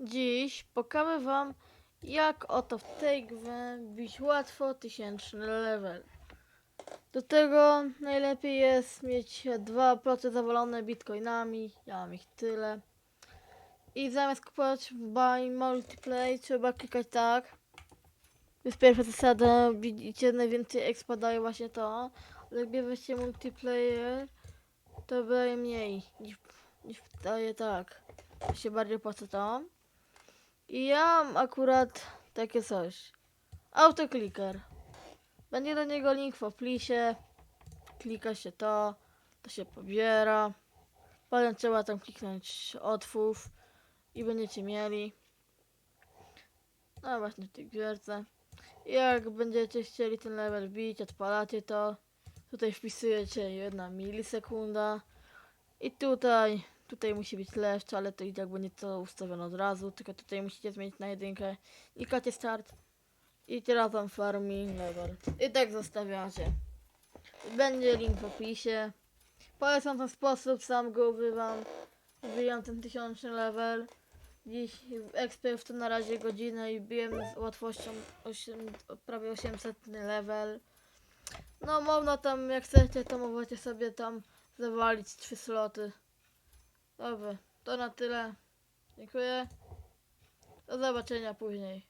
Dziś pokażę wam, jak oto w tej grze bić łatwo tysięczny level. Do tego najlepiej jest mieć 2% zawalone bitcoinami, ja mam ich tyle. I zamiast kupować buy multiplay trzeba klikać tak. To jest pierwsza zasada, widzicie najwięcej expa daje właśnie to. Ale jak bierzecie multiplayer, to daje mniej niż, niż daje tak. Się bardziej opłaca to. I ja mam akurat takie coś. Autokliker. Będzie do niego link w opisie. Klika się to, to się pobiera. Potem trzeba tam kliknąć otwórz i będziecie mieli. No właśnie w tej gierce. Jak będziecie chcieli ten level bić, odpalacie to. Tutaj wpisujecie jedna milisekunda. I tutaj, tutaj musi być leszcz, ale to i tak będzie to ustawione od razu. Tylko tutaj musicie zmienić na jedynkę. Klikacie start. I teraz tam farming level. I tak zostawiacie. Będzie link w opisie. Polecam ten sposób, sam go używam. Wbijam ten tysiączny level. Dziś w Expert to na razie godzinę i biłem z łatwością 8, prawie 800 level. No można tam, jak chcecie, to możecie sobie tam zawalić trzy sloty. Dobrze, to na tyle. Dziękuję. Do zobaczenia później.